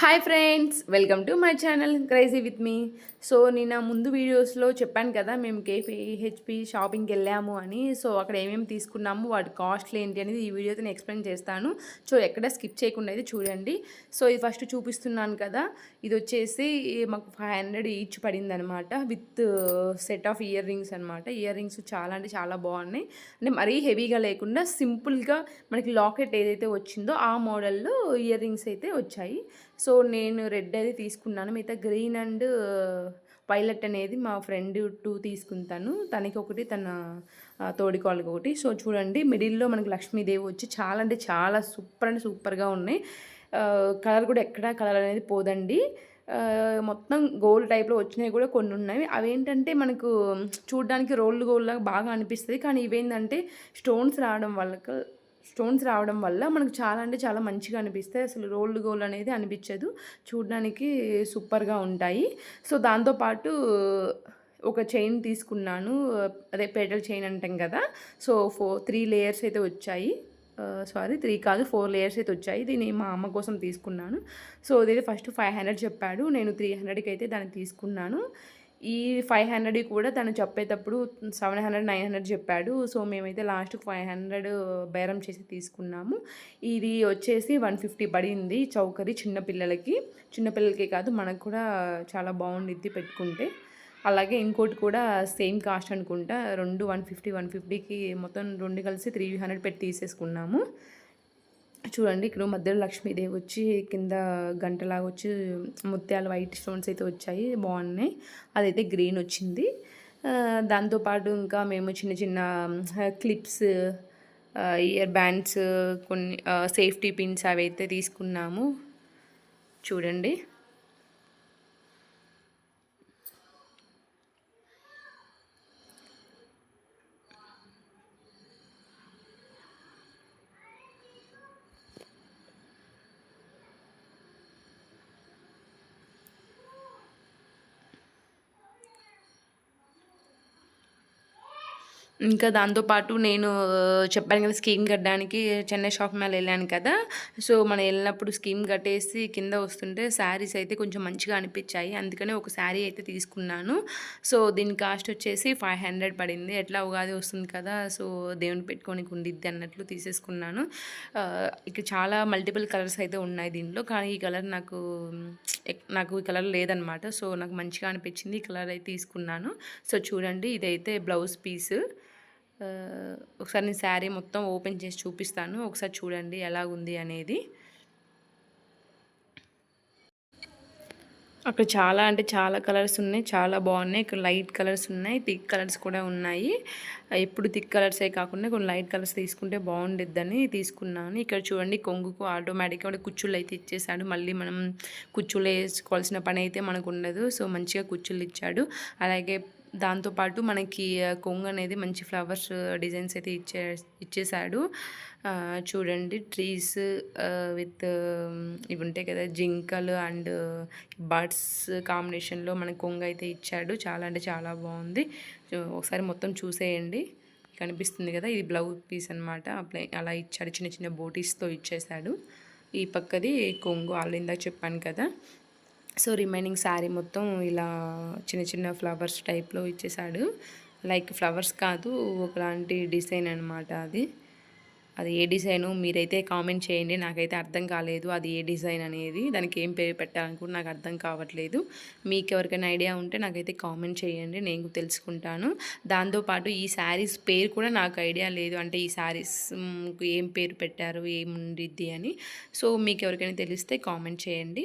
Hi friends welcome to my channel crazy with me. So నేను ముందు వీడియోస్లో చెప్పాను కదా మేము కేపీహెచ్పి షాపింగ్కి వెళ్ళాము అని. సో అక్కడ ఏమేమి తీసుకున్నాము వాటి కాస్ట్లు ఏంటి అనేది ఈ వీడియోతో నేను ఎక్స్ప్లెయిన్ చేస్తాను. సో ఎక్కడ స్కిప్ చేయకుండా అయితే చూడండి. సో ఇది ఫస్ట్ చూపిస్తున్నాను కదా ఇది వచ్చేసి మాకు five hundred each పడిందనమాట with set of ear rings అనమాట. ఇయర్ రింగ్స్ చాలా అంటే చాలా బాగున్నాయి. అంటే మరీ హెవీగా లేకుండా సింపుల్గా మనకి లాకెట్ ఏదైతే వచ్చిందో ఆ మోడల్లో ఇయర్ రింగ్స్ అయితే వచ్చాయి. సో నేను రెడ్ అది తీసుకున్నాను. మిగతా గ్రీన్ అండ్ పైలట్ అనేది మా ఫ్రెండ్ టూ తీసుకుంటాను. తనకి ఒకటి తన తోడికోళ్ళకి ఒకటి సో చూడండి మిడిల్లో మనకి లక్ష్మీదేవి వచ్చి చాలా అంటే చాలా సూపర్ అండ్ సూపర్గా ఉన్నాయి. కలర్ కూడా ఎక్కడ కలర్ అనేది పోదండి. మొత్తం గోల్డ్ టైప్లో వచ్చినాయి కూడా కొన్ని ఉన్నాయి. అవి ఏంటంటే మనకు చూడడానికి రోల్డ్ గోల్డ్ లాగా బాగా అనిపిస్తుంది. కానీ ఇవేంటంటే స్టోన్స్ రావడం వల్ల స్టోన్స్ రావడం వల్ల మనకు చాలా అంటే చాలా మంచిగా అనిపిస్తాయి. అసలు రోల్డ్ గోల్డ్ అనేది అనిపించదు. చూడడానికి సూపర్గా ఉంటాయి. సో దాంతోపాటు ఒక చైన్ తీసుకున్నాను. అదే పెటల్ చైన్ అంటాం కదా. సో ఫోర్ త్రీ లేయర్స్ అయితే వచ్చాయి. సారీ త్రీ కాదు ఫోర్ లేయర్స్ అయితే వచ్చాయి. దీన్ని మా అమ్మ కోసం తీసుకున్నాను. సో ఇదైతే ఫస్ట్ ఫైవ్ హండ్రెడ్ చెప్పాడు. నేను త్రీ హండ్రెడ్కి అయితే దాన్ని తీసుకున్నాను. ఈ ఫైవ్ హండ్రెడ్ కూడా తను చెప్పేటప్పుడు సెవెన్ హండ్రెడ్ నైన్ హండ్రెడ్ చెప్పాడు. సో మేమైతే లాస్ట్ ఫైవ్ హండ్రెడ్ బేరం చేసి తీసుకున్నాము. ఇది వచ్చేసి వన్ ఫిఫ్టీ పడింది చౌకరి చిన్నపిల్లలకి చిన్నపిల్లలకే కాదు మనకు కూడా చాలా బాగుండిద్ది పెట్టుకుంటే. అలాగే ఇంకోటి కూడా సేమ్ కాస్ట్ అనుకుంటా రెండు వన్ ఫిఫ్టీ వన్ ఫిఫ్టీకి మొత్తం రెండు కలిసి త్రీ హండ్రెడ్ పెట్టి తీసేసుకున్నాము. చూడండి ఇక్కడ మధ్యలో లక్ష్మీదేవి వచ్చి కింద గంటలాగా వచ్చి ముత్యాలు వైట్ స్టోన్స్ అయితే వచ్చాయి బాగున్నాయి. అదైతే గ్రీన్ వచ్చింది. దాంతోపాటు ఇంకా మేము చిన్న చిన్న క్లిప్స్ ఇయర్ బ్యాండ్స్ కొన్ని సేఫ్టీ పిన్స్ అవి అయితే తీసుకున్నాము. చూడండి. ఇంకా దాంతోపాటు నేను చెప్పాను కదా స్కీమ్ కట్టడానికి చెన్నై షాప్ మేళ వెళ్ళాను కదా. సో మనం వెళ్ళినప్పుడు స్కీమ్ కట్టేసి కింద వస్తుంటే శారీస్ అయితే కొంచెం మంచిగా అనిపించాయి. అందుకనే ఒక శారీ అయితే తీసుకున్నాను. సో దీని కాస్ట్ వచ్చేసి ఫైవ్ హండ్రెడ్ పడింది. ఎట్లా ఉగాది వస్తుంది కదా సో దేవుని పెట్టుకొని ఉండిద్ది అన్నట్లు తీసేసుకున్నాను. ఇక చాలా మల్టిపుల్ కలర్స్ అయితే ఉన్నాయి దీంట్లో. కానీ ఈ కలర్ నాకు నాకు ఈ కలర్ లేదనమాట సో నాకు మంచిగా అనిపించింది ఈ కలర్ అయితే తీసుకున్నాను. సో చూడండి ఇదైతే బ్లౌజ్ పీస్. ఒకసారి నేను శారీ మొత్తం ఓపెన్ చేసి చూపిస్తాను. ఒకసారి చూడండి ఎలాగుంది అనేది. అక్కడ చాలా అంటే చాలా కలర్స్ ఉన్నాయి. చాలా బాగున్నాయి. ఇక్కడ లైట్ కలర్స్ ఉన్నాయి. థిక్ కలర్స్ కూడా ఉన్నాయి. ఎప్పుడు థిక్ కలర్సే కాకుండా కొన్ని లైట్ కలర్స్ తీసుకుంటే బాగుండిద్దని తీసుకున్నాను. ఇక్కడ చూడండి కొంగుకు ఆటోమేటిక్గా కుచ్చుళ్ళు అయితే ఇచ్చేసాడు మళ్ళీ మనం కుచ్చులు వేసుకోవాల్సిన పని అయితే మనకు ఉండదు. సో మంచిగా కుచ్చుళ్ళు ఇచ్చాడు. అలాగే దాంతోపాటు మనకి కొంగు అనేది మంచి ఫ్లవర్స్ డిజైన్స్ అయితే ఇచ్చే ఇచ్చేసాడు చూడండి ట్రీస్ విత్ ఇవి ఉంటాయి కదా జింకలు అండ్ బర్డ్స్ కాంబినేషన్లో మనకి కొంగు అయితే ఇచ్చాడు. చాలా అంటే చాలా బాగుంది. ఒకసారి మొత్తం చూసేయండి. కనిపిస్తుంది కదా ఇది బ్లౌజ్ పీస్ అనమాట అలా ఇచ్చాడు చిన్న చిన్న బోటీస్తో ఇచ్చేసాడు ఈ పక్కది కొంగు ఆల్రెడీ ఇందాక చెప్పాను కదా. సో రిమైనింగ్ శారీ మొత్తం ఇలా చిన్న చిన్న ఫ్లవర్స్ టైప్లో ఇచ్చేసాడు. లైక్ ఫ్లవర్స్ కాదు ఒకలాంటి డిజైన్ అనమాట అది. అది ఏ డిజైను మీరైతే కామెంట్ చేయండి. నాకైతే అర్థం కాలేదు అది ఏ డిజైన్ అనేది. దానికి ఏం పేరు పెట్టాలనుకుంటే నాకు అర్థం కావట్లేదు. మీకు ఎవరికైనా ఐడియా ఉంటే నాకైతే కామెంట్ చేయండి. నేను తెలుసుకుంటాను. దాంతోపాటు ఈ శారీస్ పేరు కూడా నాకు ఐడియా లేదు. అంటే ఈ శారీస్ ఏం పేరు పెట్టారు ఏముండిద్ది అని. సో మీకు ఎవరికైనా తెలిస్తే కామెంట్ చేయండి.